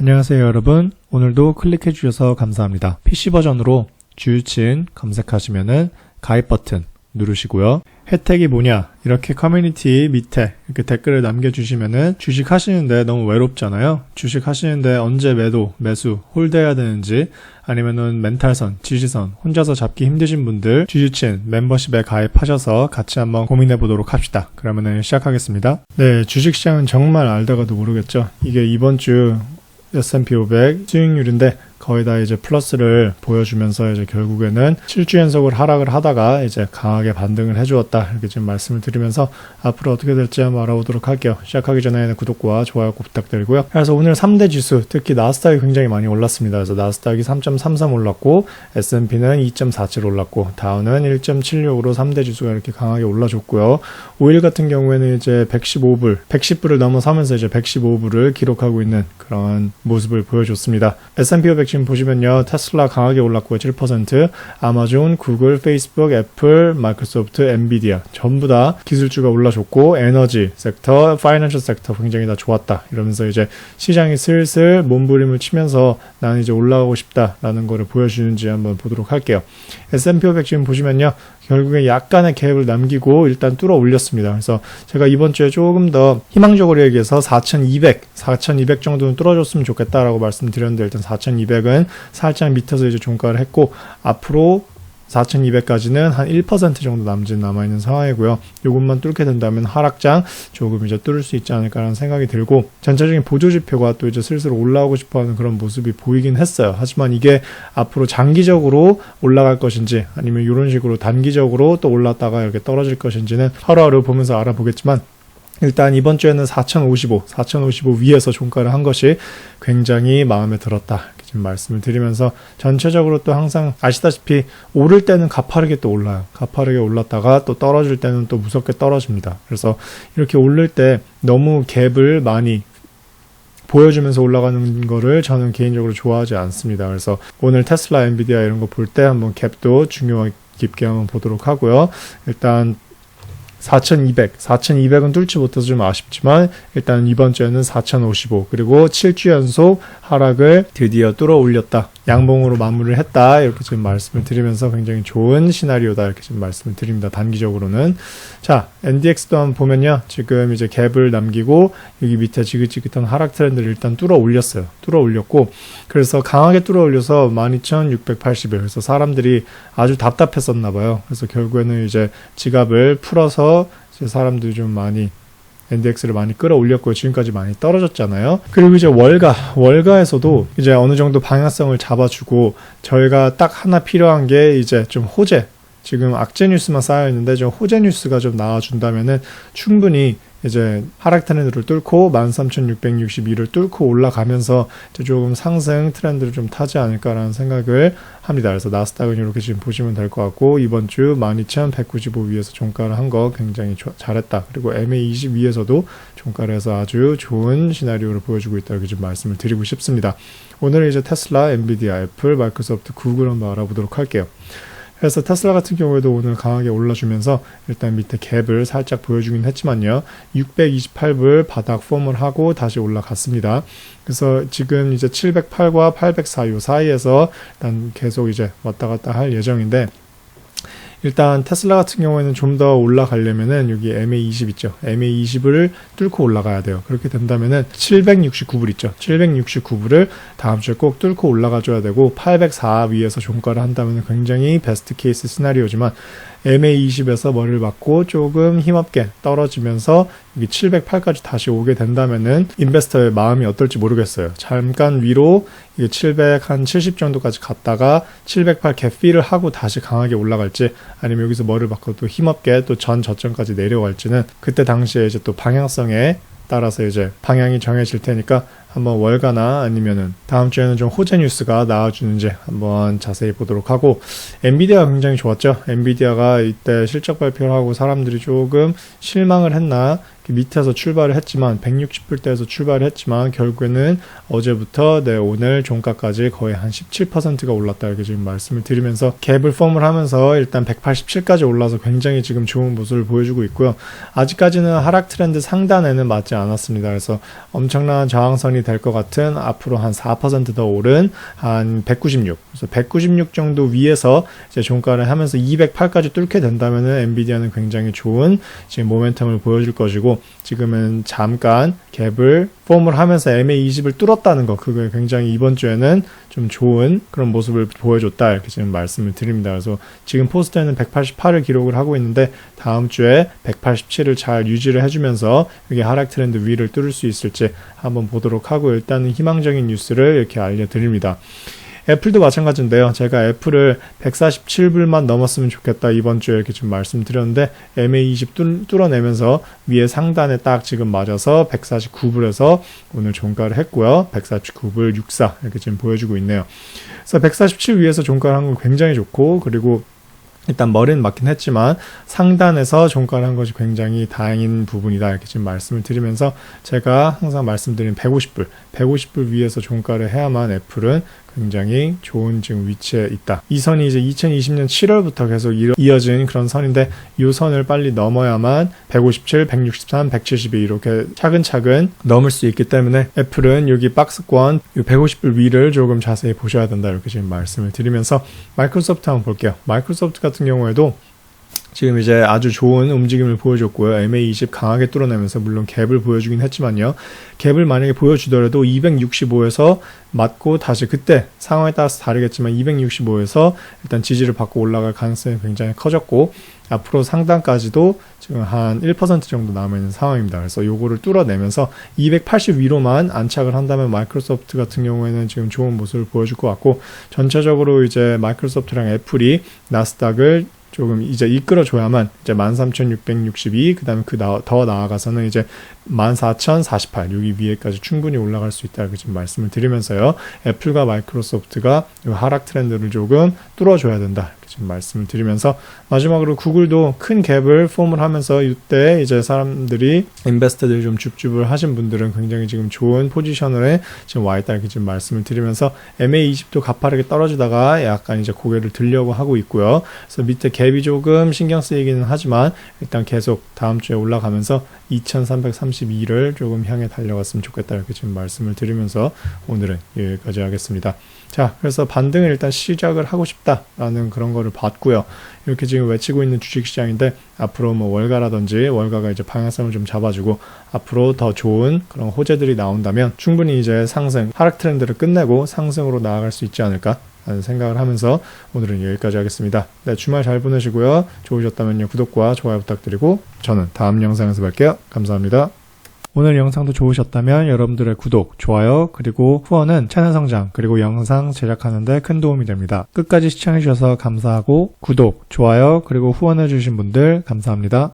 안녕하세요 여러분. 오늘도 클릭해 주셔서 감사합니다. PC 버전으로 주유친 검색하시면은 가입 버튼 누르시고요. 혜택이 뭐냐? 이렇게 커뮤니티 밑에 이렇게 댓글을 남겨주시면은 주식 하시는데 너무 외롭잖아요. 주식 하시는데 언제 매도 매수 홀드해야 되는지 아니면은 멘탈선 지지선 혼자서 잡기 힘드신 분들 주주친 멤버십에 가입하셔서 같이 한번 고민해 보도록 합시다. 그러면은 시작하겠습니다. 네 주식시장은 정말 알다가도 모르겠죠. 이게 이번 주 S&P 500 수익률인데 거의 다 이제 플러스를 보여주면서 이제 결국에는 7주 연속을 하락을 하다가 이제 강하게 반등을 해주었다 이렇게 지금 말씀을 드리면서 앞으로 어떻게 될지 한번 알아보도록 할게요. 시작하기 전에는 구독과 좋아요 꼭 부탁드리고요. 그래서 오늘 3대 지수 특히 나스닥이 굉장히 많이 올랐습니다. 그래서 나스닥이 3.33 올랐고 S&P는 2.47 올랐고 다우는 1.76으로 3대 지수가 이렇게 강하게 올라줬고요. 오일 같은 경우에는 이제 115불, 110불을 넘어서면서 이제 115불을 기록하고 있는 그런 모습을 보여줬습니다. S&P 500 지금 보시면요. 테슬라 강하게 올랐고요. 7%, 아마존, 구글, 페이스북, 애플, 마이크로소프트, 엔비디아 전부 다 기술주가 올라줬고 에너지 섹터, 파이낸셜 섹터 굉장히 다 좋았다. 이러면서 이제 시장이 슬슬 몸부림을 치면서 나는 이제 올라가고 싶다라는 거를 보여주는지 한번 보도록 할게요. S&P 500 지금 보시면요. 결국에 약간의 갭을 남기고 일단 뚫어 올렸습니다. 그래서 제가 이번 주에 조금 더 희망적으로 얘기해서 4,200, 4,200 정도는 뚫어줬으면 좋겠다라고 말씀드렸는데 일단 4,200은 살짝 밑에서 이제 종가를 했고 앞으로 4,200까지는 한 1% 정도 남짓 남아있는 상황이고요. 이것만 뚫게 된다면 하락장 조금 이제 뚫을 수 있지 않을까라는 생각이 들고 전체적인 보조지표가 또 이제 슬슬 올라오고 싶어 하는 그런 모습이 보이긴 했어요. 하지만 이게 앞으로 장기적으로 올라갈 것인지 아니면 이런 식으로 단기적으로 또 올랐다가 이렇게 떨어질 것인지는 하루하루 보면서 알아보겠지만 일단 이번 주에는 4,055, 4,055 위에서 종가를 한 것이 굉장히 마음에 들었다. 지금 말씀을 드리면서 전체적으로 또 항상 아시다시피 오를 때는 가파르게 또 올라요. 가파르게 올랐다가 또 떨어질 때는 또 무섭게 떨어집니다. 그래서 이렇게 오를 때 너무 갭을 많이 보여주면서 올라가는 거를 저는 개인적으로 좋아하지 않습니다. 그래서 오늘 테슬라, 엔비디아 이런 거 볼 때 한번 갭도 중요하게 깊게 한번 보도록 하고요. 일단 4,200, 4,200은 뚫지 못해서 좀 아쉽지만 일단 이번 주에는 4,055 그리고 7주 연속 하락을 드디어 뚫어 올렸다. 양봉으로 마무리를 했다. 이렇게 지금 말씀을 드리면서 굉장히 좋은 시나리오다. 이렇게 지금 말씀을 드립니다. 단기적으로는. 자, NDX도 한번 보면요. 지금 이제 갭을 남기고 여기 밑에 지긋지긋한 하락 트렌드를 일단 뚫어 올렸어요. 뚫어 올렸고 그래서 강하게 뚫어 올려서 12,680일. 그래서 사람들이 아주 답답했었나 봐요. 그래서 결국에는 이제 지갑을 풀어서 이제 사람들이 좀 많이 NDX를 많이 끌어올렸고 지금까지 많이 떨어졌잖아요. 그리고 이제 월가, 월가에서도 이제 어느 정도 방향성을 잡아주고 저희가 딱 하나 필요한 게 이제 좀 호재. 지금 악재 뉴스만 쌓여 있는데 좀 호재 뉴스가 좀 나와준다면은 충분히 이제 하락 트렌드를 뚫고 13,662를 뚫고 올라가면서 조금 상승 트렌드를 좀 타지 않을까라는 생각을 합니다. 그래서 나스닥은 이렇게 지금 보시면 될 것 같고 이번 주 12,195 위에서 종가를 한 거 굉장히 조, 잘했다. 그리고 MA20 위에서도 종가를 해서 아주 좋은 시나리오를 보여주고 있다. 이렇게 좀 말씀을 드리고 싶습니다. 오늘 이제 테슬라, 엔비디아, 애플, 마이크로소프트, 구글 한번 알아보도록 할게요. 그래서 테슬라 같은 경우에도 오늘 강하게 올라주면서 일단 밑에 갭을 살짝 보여주긴 했지만요. 628불 바닥 폼을 하고 다시 올라갔습니다. 그래서 지금 이제 708과 804 요 사이에서 일단 계속 이제 왔다 갔다 할 예정인데 일단 테슬라 같은 경우에는 좀 더 올라가려면은 여기 MA20 있죠. MA20을 뚫고 올라가야 돼요. 그렇게 된다면은 769불 있죠. 769불을 다음 주에 꼭 뚫고 올라가 줘야 되고 804 위에서 종가를 한다면 굉장히 베스트 케이스 시나리오지만 MA20에서 머리를 맞고 조금 힘없게 떨어지면서 여기 708까지 다시 오게 된다면은 인베스터의 마음이 어떨지 모르겠어요. 잠깐 위로 이게 700 한 70 정도까지 갔다가 708 갭필을 하고 다시 강하게 올라갈지 아니면 여기서 머리를 맞고 또 힘없게 또 전 저점까지 내려갈지는 그때 당시에 이제 또 방향성에 따라서 이제 방향이 정해질 테니까 한번 월가나 아니면은 다음 주에는 좀 호재 뉴스가 나와주는지 한번 자세히 보도록 하고 엔비디아가 굉장히 좋았죠. 엔비디아가 이때 실적 발표를 하고 사람들이 조금 실망을 했나 밑에서 출발을 했지만 160불대에서 출발을 했지만 결국에는 어제부터 네, 오늘 종가까지 거의 한 17%가 올랐다 이렇게 지금 말씀을 드리면서 갭을 폼을 하면서 일단 187까지 올라서 굉장히 지금 좋은 모습을 보여주고 있고요. 아직까지는 하락 트렌드 상단에는 맞지 않았습니다. 그래서 엄청난 저항선이 될 것 같은 앞으로 한 4%더 오른 한 196. 그래서 196 정도 위에서 이제 종가를 하면서 208까지 뚫게 된다면은 엔비디아는 굉장히 좋은 지금 모멘텀을 보여줄 것이고 지금은 잠깐 갭을 폼을 하면서 MA20을 뚫었다는 거 그게 굉장히 이번 주에는 좀 좋은 그런 모습을 보여줬다 이렇게 지금 말씀을 드립니다. 그래서 지금 포스트에는 188을 기록을 하고 있는데 다음 주에 187을 잘 유지를 해주면서 이게 하락 트렌드 위를 뚫을 수 있을지 한번 보도록 하고 일단은 희망적인 뉴스를 이렇게 알려드립니다. 애플도 마찬가지인데요. 제가 애플을 147불만 넘었으면 좋겠다 이번 주에 이렇게 좀 말씀드렸는데 MA20 뚫어내면서 위에 상단에 딱 지금 맞아서 149불에서 오늘 종가를 했고요. 149불 64 이렇게 지금 보여주고 있네요. 그래서 147 위에서 종가를 한 건 굉장히 좋고 그리고 일단 머리는 맞긴 했지만 상단에서 종가를 한 것이 굉장히 다행인 부분이다 이렇게 지금 말씀을 드리면서 제가 항상 말씀드린 150불 150불 위에서 종가를 해야만 애플은 굉장히 좋은 지금 위치에 있다. 이 선이 이제 2020년 7월부터 계속 이어진 그런 선인데 이 선을 빨리 넘어야만 157, 163, 172 이렇게 차근차근 넘을 수 있기 때문에 애플은 여기 박스권 150불 위를 조금 자세히 보셔야 된다 이렇게 지금 말씀을 드리면서 마이크로소프트 한번 볼게요. 마이크로소프트 같은 경우에도 지금 이제 아주 좋은 움직임을 보여줬고요. MA20 강하게 뚫어내면서 물론 갭을 보여주긴 했지만요. 갭을 만약에 보여주더라도 265에서 맞고 다시 그때 상황에 따라서 다르겠지만 265에서 일단 지지를 받고 올라갈 가능성이 굉장히 커졌고 앞으로 상단까지도 지금 한 1% 정도 남아있는 상황입니다. 그래서 요거를 뚫어내면서 280 위로만 안착을 한다면 마이크로소프트 같은 경우에는 지금 좋은 모습을 보여줄 것 같고 전체적으로 이제 마이크로소프트랑 애플이 나스닥을 조금 이제 이끌어줘야만 이제 13,662, 그 다음에 그 더 나아가서는 이제 14,048, 여기 위에까지 충분히 올라갈 수 있다고 지금 말씀을 드리면서요. 애플과 마이크로소프트가 이 하락 트렌드를 조금 뚫어줘야 된다. 지금 말씀을 드리면서 마지막으로 구글도 큰 갭을 폼을 하면서 이때 이제 사람들이 인베스터들이 좀 줍줍을 하신 분들은 굉장히 지금 좋은 포지션에 지금 와 있다 이렇게 지금 말씀을 드리면서 MA20도 가파르게 떨어지다가 약간 이제 고개를 들려고 하고 있고요. 그래서 밑에 갭이 조금 신경 쓰이기는 하지만 일단 계속 다음 주에 올라가면서 2332를 조금 향해 달려갔으면 좋겠다 이렇게 지금 말씀을 드리면서 오늘은 여기까지 하겠습니다. 자, 그래서 반등을 일단 시작을 하고 싶다라는 그런 거를 봤고요. 이렇게 지금 외치고 있는 주식시장인데 앞으로 뭐 월가라든지 월가가 이제 방향성을 좀 잡아주고 앞으로 더 좋은 그런 호재들이 나온다면 충분히 이제 상승, 하락 트렌드를 끝내고 상승으로 나아갈 수 있지 않을까 라는 생각을 하면서 오늘은 여기까지 하겠습니다. 네, 주말 잘 보내시고요. 좋으셨다면요. 구독과 좋아요 부탁드리고 저는 다음 영상에서 뵐게요. 감사합니다. 오늘 영상도 좋으셨다면 여러분들의 구독, 좋아요, 그리고 후원은 채널 성장, 그리고 영상 제작하는데 큰 도움이 됩니다. 끝까지 시청해주셔서 감사하고 구독, 좋아요, 그리고 후원해주신 분들 감사합니다.